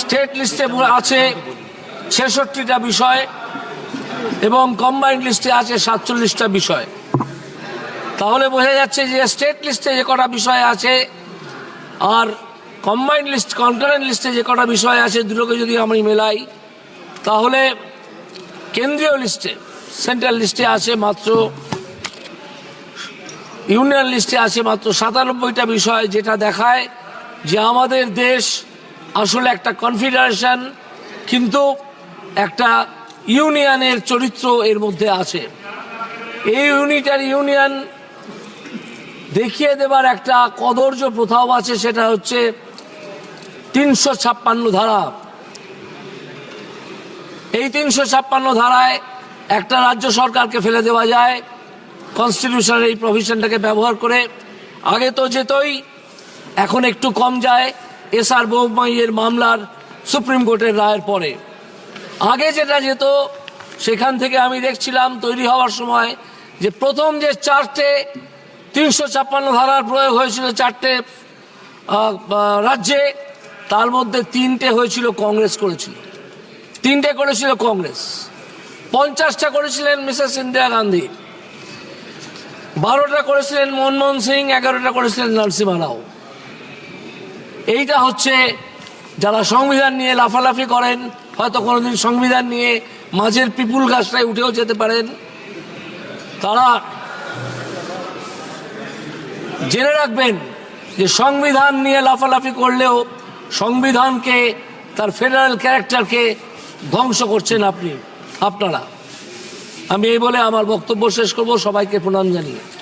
State লিস্টে আছে ছেষট্টিটা বিষয় এবং কম্বাইন্ড লিস্টে আছে সাতচল্লিশটা বিষয়। তাহলে বোঝা যাচ্ছে যে স্টেট লিস্টে যে কটা বিষয় আছে আর কম্বাইন্ড লিস্ট কনকারেন্ট লিস্টে যে কটা বিষয় আছে দুটোকে যদি আমি মেলাই, তাহলে কেন্দ্রীয় লিস্টে সেন্ট্রাল লিস্টে আছে মাত্র ইউনিয়ন লিস্টে আছে মাত্র সাতানব্বইটা বিষয় যেটা দেখায় যে আমাদের দেশ আসলে একটা কনফিডারেশন কিন্তু একটা ইউনিয়নের চরিত্র এর মধ্যে আছে। এই ইউনিটার ইউনিয়ন দেখিয়ে দেবার একটা কদর্য প্রথাও আছে, সেটা হচ্ছে তিনশো ছাপ্পান্ন ধারা। এই তিনশো ছাপ্পান্ন ধারায় একটা রাজ্য সরকারকে ফেলে দেওয়া যায় কনস্টিটিউশনের এই প্রভিশনটাকে ব্যবহার করে। আগে তো যেতই, এখন একটু কম যায়। এস আর বৌমাইয়ের মামলার সুপ্রিম কোর্টের রায়ের পরে। আগে যেটা যেত, সেখান থেকে আমি দেখছিলাম তৈরি হওয়ার সময় যে প্রথম যে চারটে তিনশো ছাপ্পান্ন ধারার প্রয়োগ হয়েছিল চারটে রাজ্যে, তার মধ্যে তিনটে হয়েছিল কংগ্রেস করেছিল। তিনটে করেছিল কংগ্রেস। পঞ্চাশটা করেছিলেন মিসেস ইন্দিরা গান্ধী। বারোটা করেছিলেন মনমোহন সিং, এগারোটা করেছিলেন নরসিমা রাও। এইটা হচ্ছে যারা সংবিধান নিয়ে লাফালাফি করেন, হয়তো কোনোদিন সংবিধান নিয়ে মাঝের পিপুল গাছটায় উঠেও যেতে পারেন। তারা জেনে রাখবেন যে সংবিধান নিয়ে লাফালাফি করলেও সংবিধানকে, তার ফেডারেল ক্যারেক্টারকে ধ্বংস করছেন আপনি, আপনারা। আমি এই বলে আমার বক্তব্য শেষ করব। সবাইকে প্রণাম জানিয়ে।